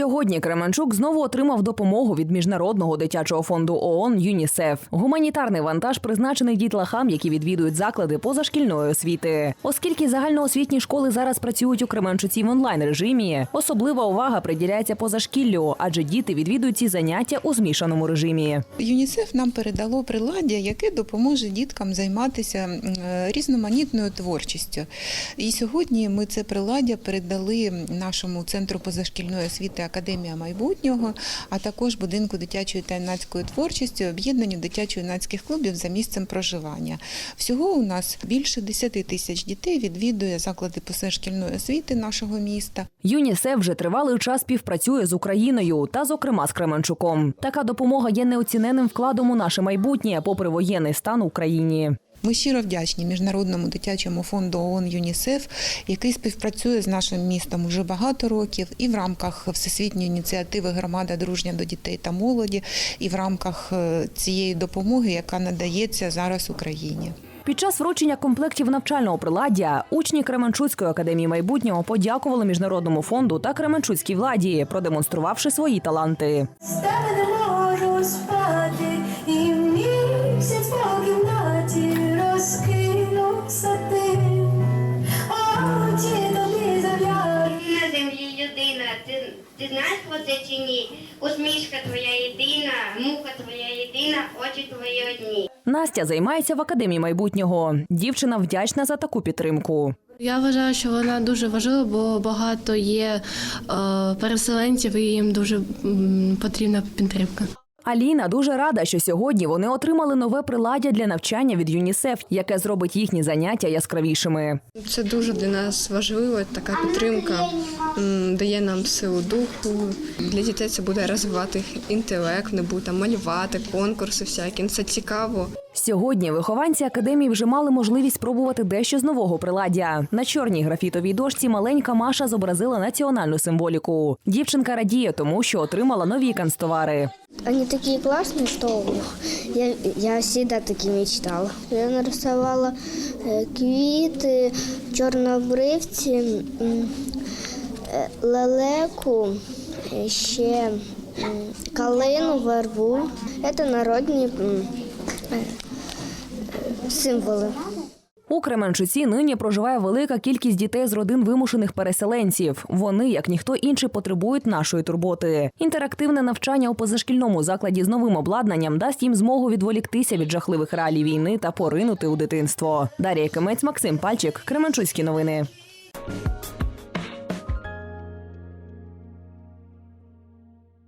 Сьогодні Кременчук знову отримав допомогу від міжнародного дитячого фонду ООН ЮНІСЕФ. Гуманітарний вантаж призначений дітлахам, які відвідують заклади позашкільної освіти. Оскільки загальноосвітні школи зараз працюють у Кременчуці в онлайн режимі, особлива увага приділяється позашкіллю, адже діти відвідують ці заняття у змішаному режимі. ЮНІСЕФ нам передало приладдя, яке допоможе діткам займатися різноманітною творчістю. І сьогодні ми це приладдя передали нашому центру позашкільної освіти Академія майбутнього, а також будинку дитячої та юнацької творчості, об'єднанню дитячо-юнацьких клубів за місцем проживання. Всього у нас більше 10 тисяч дітей відвідує заклади позашкільної освіти нашого міста. ЮНІСЕФ вже тривалий час співпрацює з Україною та, зокрема, з Кременчуком. Така допомога є неоціненним вкладом у наше майбутнє, попри воєнний стан в Україні. Ми щиро вдячні міжнародному дитячому фонду ООН ЮНІСЕФ, який співпрацює з нашим містом уже багато років, і в рамках всесвітньої ініціативи Громада дружня до дітей та молоді, і в рамках е, цієї допомоги, яка надається зараз Україні. Під час вручення комплектів навчального приладдя учні Кременчуцької академії майбутнього подякували міжнародному фонду та Кременчуцькій владі, продемонструвавши свої таланти. Усмішка твоя єдина, муха твоя єдина, очі твої одні. Настя займається в академії майбутнього. Дівчина вдячна за таку підтримку. Я вважаю, що вона дуже важлива, бо багато є е, переселенців і їм дуже м, потрібна підтримка. Аліна дуже рада, що сьогодні вони отримали нове приладдя для навчання від ЮНІСЕФ, яке зробить їхні заняття яскравішими. Це дуже для нас важливо. Така підтримка дає нам силу духу. Для дітей це буде розвивати їх інтелект, не будуть там малювати, конкурси всякі. Це цікаво. Сьогодні вихованці академії вже мали можливість спробувати дещо з нового приладдя. На чорній графітовій дошці маленька Маша зобразила національну символіку. Дівчинка радіє, тому що отримала нові канцтовари. Они такие классные, что я, я всегда такие мечтала. Я нарисовала е, квіти, чорнобривці, е, лелеку, ще калину, вербу. Це народні е, символи. У Кременчуці нині проживає велика кількість дітей з родин вимушених переселенців. Вони, як ніхто інший, потребують нашої турботи. Інтерактивне навчання у позашкільному закладі з новим обладнанням дасть їм змогу відволіктися від жахливих реалій війни та поринути у дитинство. Дар'я Кимець, Максим Пальчик, Кременчуцькі новини.